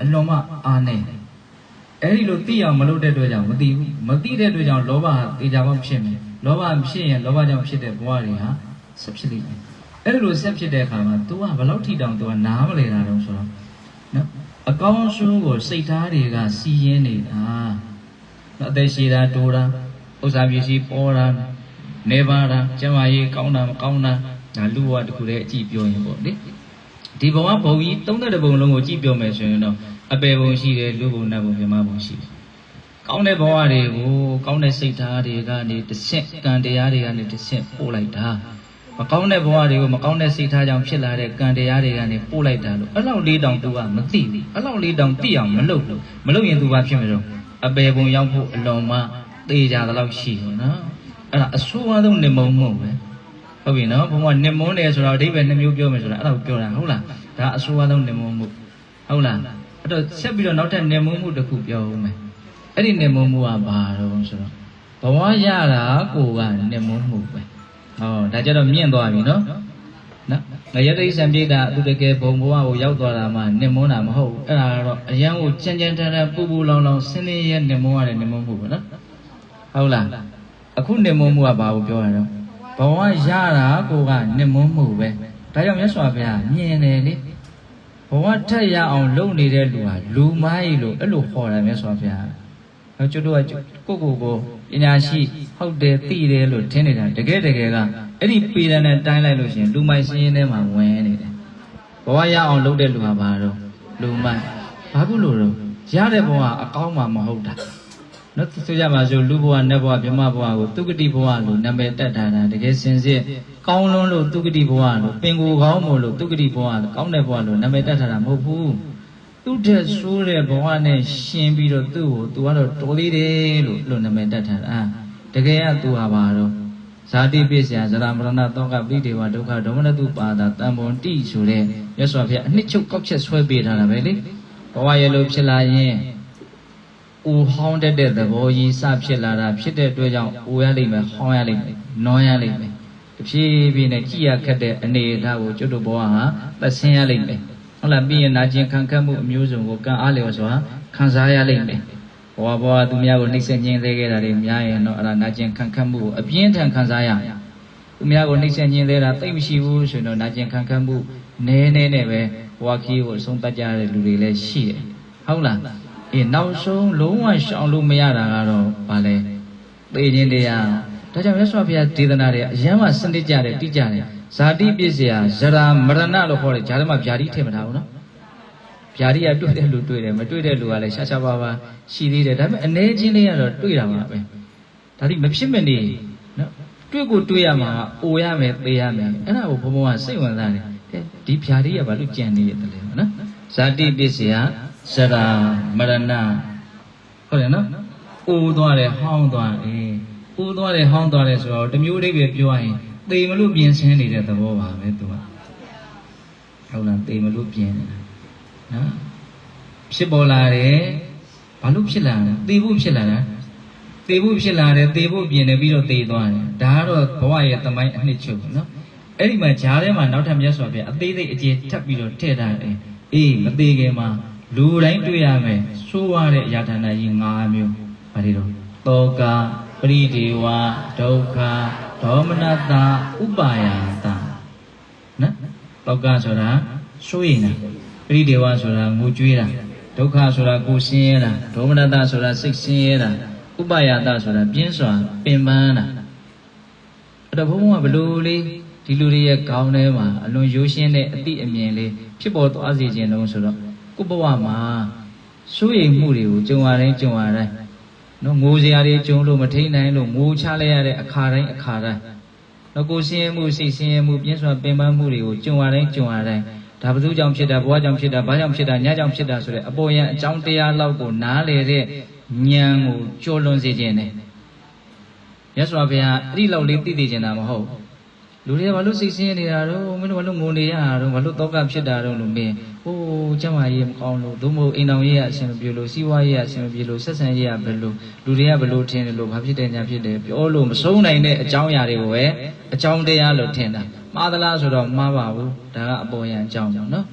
အလွန်မှအားနေတယ်အဲ့ဒီလိုသိအောင်မလုပ်တဲ့အတွက်ကြောင့်မသိဘူးမသိတဲ့အတွက်ကြောင့်လောဘဟာတေချာပေါက်ဖြစ်မယ်လောဘဖြစ်ရင်လောဘကြောင့်ဖြစ်တဲ့ဘဝတွေဟာဆက်ဖြစ်လိမ့်မယ်အဲ့ဒီလိုဆက်ဖြစ်တဲ့အခါမှာ तू ကဘယ်လောက်ထိတောင် तू ကနားမလဲတာတော့ဆိုတော့နော်အကောင်းဆုံးကိုစိတ်သားတွေကစီးရင်နေတာနော်အသက်ရှည်တာတိုးတာဥစ္စာပစ္စည်းပေါ်တာနေပါတာကျမကြီးကောင်းတာမကောင်းတာဒါလူဘဝတစ်ခုတည်းအကြည့်ပြောရင်ပေါ့လေ ဒီဘဝဘုံကြီးသုံးတဲ့ဘုံလုံးကိုကြည့်ပြောမယ်ဆိုရင်တော့အပေဘုံရှိတယ်လူဘုံနတ်ဘုံပြမဘုံရှိတယ်ကောင်းတဲ့ဘဝတွေကိုကောင်းတဲ့စိတ်ထားတွေကနေတစ်ဆင့်ကံတရားတွေကနေတစ်ဆင့်ပို့လိုက်တာမကောင်းတဲ့ဘဝတွေကိုမကောင်းတဲ့စိတ်ထားကြောင့်ဖြစ်လာတဲ့ကံတရားတွေကနေပို့လိုက်တာလို့အဲ့လောက်လေးတောင်သူကမသိဘူးအဲ့လောက်လေးတောင်သိအောင်မလုပ်ဘူးမလုပ်ရင်သူဘာဖြစ်မလို့အပေဘုံရောက်ဖို့အလွန်မှသေကြတဲ့လောက်ရှိတယ်နော်အဲ့ဒါအဆိုးအဆုံးနေမုံမဟုတ်ပဲ ဟုတ်ပြီနော်ဘုံကနေမုံတယ်ဆိုတော့အဓိပ္ပာယ်နှမျိုးပြောမယ်ဆိုတာအဲ့ဒါကိုပြောတာဟုတ်လားဒါအဆိုးအဆုံးနေမုံမှုဟုတ်လားအဲ့တော့ဆက်ပြီးတော့နောက်ထပ်နေမုံမှုတစ်ခုပြောဦးမယ်အဲ့ဒီနေမုံမှုကဘာတော့ဆိုတော့ဘဝရတာကိုကနေမုံမှုပဲဟောဒါကြတော့မြင့်သွားပြီနော်နော်ငရတိဆံပြေတာသူတကယ်ဘုံဘဝကိုရောက်သွားတာမှနေမုံတာမဟုတ်ဘူးအဲ့ဒါကတော့အရန်ကိုကြမ်းကြမ်းတမ်းတမ်းပူပူလောင်လောင်ဆင်းရဲရဲနေမုံရတယ်နေမုံမှုပဲနော်ဟုတ်လားအခုနေမုံမှုကဘာကိုပြောရတော့ ဘဝရတာကိုကနေမုံမှုပဲဒါကြောင့်မြတ်စွာဘုရားမြင်တယ်လေဘဝထက်ရအောင်လုပ်နေတဲ့လူဟာလူမိုင်းလို့အဲ့လိုခေါ်တယ်မြတ်စွာဘုရားတော့ကျွတ်တို့ကကိုကိုကိုပညာရှိဟုတ်တယ်သိတယ်လို့ထင်နေတာတကယ်တကယ်ကအဲ့ဒီပေဒံနဲ့တိုင်းလိုက်လို့ရှိရင်လူမိုင်းစင်းရင်ထဲမှာဝင်နေတယ်ဘဝရအောင်လုပ်တဲ့လူဟာဘာတော့လူမိုင်းဘာဖြစ်လို့တော့ရတဲ့ဘဝအကောင်းမှမဟုတ်တာ နော်ဆိုကြပါစို့လူဘဝနတ်ဘဝဗြဟ္မဘဝကိုသူကတိဘဝလို့နာမည်တက်ထားတာတကယ်စင်စစ်ကောင်းလွန်းလို့သူကတိဘဝလို့ပင်ကိုယ်ကောင်းမို့လို့သူကတိဘဝလို့ကောင်းတဲ့ဘဝလို့နာမည်တက်ထားတာမဟုတ်ဘူးသူ့တဲ့ဆိုးတဲ့ဘဝနဲ့ရှင်ပြီးတော့သူ့ကို तू ကတော့တော်လေးတယ်လို့လို့နာမည်တက်ထားတာတကယ်က तू ဟာပါတော့ဇာတိပစ္စယဇရာမရဏတောကပိတေဝဒုက္ခဒေါမနတုပါဒတံပွန်တိဆိုတဲ့ရသော်ဖျားအနှစ်ချုပ်ကောက်ချက်ဆွဲပေးထားတာပဲလေဘဝရဲ့လို့ဖြစ်လာရင် ဦးဟောင်းတတ်တဲ့သဘောကြီးစဖြစ်လာတာဖြစ်တဲ့အတွက်ကြောင့်ဦးရလိမ့်မယ်ဟောင်းရလိမ့်မယ်နွားရလိမ့်မယ်တဖြည်းဖြည်းနဲ့ကြည်ရခတ်တဲ့အနေအထားကိုကျွတ်တို့ဘဝဟာသက်ဆင်းရလိမ့်မယ်ဟုတ်လားပြီးရင်နာကျင်ခံခတ်မှုအမျိုးစုံကိုကံအားလျော်စွာခံစားရလိမ့်မယ်ဘဝဘဝသူများကိုနှိမ့်ဆက်ခြင်းသေးခဲ့တာတွေများရင်တော့အဲ့ဒါနာကျင်ခံခတ်မှုကိုအပြင်းထန်ခံစားရသူများကိုနှိမ့်ဆက်ခြင်းသေးတာသိပ်မရှိဘူးဆိုရင်တော့နာကျင်ခံခတ်မှုနည်းနည်းနဲ့ပဲဘဝခီးကိုအဆုံးသတ်ကြတဲ့လူတွေလည်းရှိတယ်ဟုတ်လား အေးနောက်ဆုံးလုံးဝရှောင်လို့မရတာကတော့ဗာလဲသိခြင်းတရားဒါကြောင့်မြတ်စွာဘုရားဒေသနာတွေအရန်မှစနစ်ကြတယ်တိကြတယ်ဇာတိပစ္စယဇရာမရဏလို့ခေါ်တယ်ဂျာထဲမှာဗျာတိထည့်မထားဘူးနော်ဗျာတိကတွေ့တဲ့လူတွေ့တယ်မတွေ့တဲ့လူကလည်းရှားရှားပါးပါရှိသေးတယ်ဒါပေမဲ့အနေချင်းလေးကတော့တွေ့တာပါပဲဒါတိမဖြစ်မနေနော်တွေ့ကိုတွေ့ရမှာအိုရမယ်သေရမယ်အဲ့ဒါကိုဘုံဘုံကစိတ်ဝင်စားတယ်ဒီဗျာတိကဘာလို့ကြံနေရတယ်လဲနော်ဇာတိပစ္စယ ဇရာမရဏဟုတ်တယ်နော်အိုသွားတယ်ဟောင်းသွားတယ်အိုသွားတယ်ဟောင်းသွားတယ်ဆိုတော့တမျိုးအိဗယ်ပြောရရင်သေမလို့ပြင်ဆင်နေတဲ့သဘောပါပဲသူကဟုတ်လားသေမလို့ပြင်နေတာနော်ဖြစ်ပေါ်လာတယ်ဘာလို့ဖြစ်လာလဲသေဖို့ဖြစ်လာတာသေဖို့ဖြစ်လာတယ်သေဖို့ပြင်တယ်ပြီးတော့သေသွားတယ်ဒါကတော့ဘဝရဲ့သမိုင်းအနှစ်ချုပ်နော်အဲ့ဒီမှာဂျားထဲမှာနောက်ထပ်မြတ်စွာဘုရားအသေးစိတ်အကျေထပ်ပြီးတော့ထည့်ထားတယ်အေးမသေးခင်မှာ လူတိုင်းတွေ့ရမယ်ဆိုးရတဲ့အရာဌာနကြီး၅မျိုးဘာတွေတော့တောကပရိဒေဝဒုက္ခဒေါမနတဥပါယတနော်တောကဆိုတာဆိုးရင်တာပရိဒေဝဆိုတာငိုကြွေးတာဒုက္ခဆိုတာကိုယ်ဆင်းရဲတာဒေါမနတဆိုတာစိတ်ဆင်းရဲတာဥပါယတဆိုတာပြင်းစွာပင်ပန်းတာအဲ့တော့ဘုန်းဘုန်းကဘလို့လေးဒီလူတွေရဲ့ခေါင်းထဲမှာအလွန်ရိုးရှင်းတဲ့အတိအမြင်လေးဖြစ်ပေါ်သွားစေခြင်းလုံးဆိုတော့ ကိုဘဝမှာစိုးရိမ်မှုတွေကိုကြုံရတိုင်းကြုံရတိုင်းနော်ငိုစရာတွေကြုံလို့မထိန်နိုင်လို့ငိုချလိုက်ရတဲ့အခါတိုင်းအခါတိုင်းနော်ကိုဆင်းရဲမှုစိတ်ဆင်းရဲမှုပြင်းစွာပင်ပန်းမှုတွေကိုကြုံရတိုင်းကြုံရတိုင်းဒါဘု து ကြောင့်ဖြစ်တာဘဝကြောင့်ဖြစ်တာဘာကြောင့်ဖြစ်တာညကြောင့်ဖြစ်တာဆိုတဲ့အပေါ်ယံအကြောင်းတရားလောက်ကိုနားလေတဲ့ဉာဏ်ကိုကျော်လွန်စေခြင်းနဲ့မြတ်စွာဘုရားအဲ့ဒီလောက်လေးသိသိကျင်တာမဟုတ် လူတွေကဘာလို့စိတ်ဆင်းရဲနေတာတော့မင်းတို့ဘာလို့ငိုနေရတာတော့ဘာလို့တောကဖြစ်တာတော့လို့မင်းဟိုးကျမကြီးမကောင်းလို့သို့မဟုတ်အိမ်တော်ကြီးကအဆင်မပြေလို့စီးပွားရေးကအဆင်မပြေလို့ဆက်ဆံရေးကဘယ်လိုလူတွေကဘယ်လိုထင်တယ်လို့ဘာဖြစ်တယ်ညာဖြစ်တယ်ပြောလို့မဆုံးနိုင်တဲ့အကြောင်းအရာတွေကိုပဲအကြောင်းတရားလို့ထင်တာမှားသလားဆိုတော့မှားပါဘူးဒါကအပေါ်ယံအကြောင်းကြောင့်နော်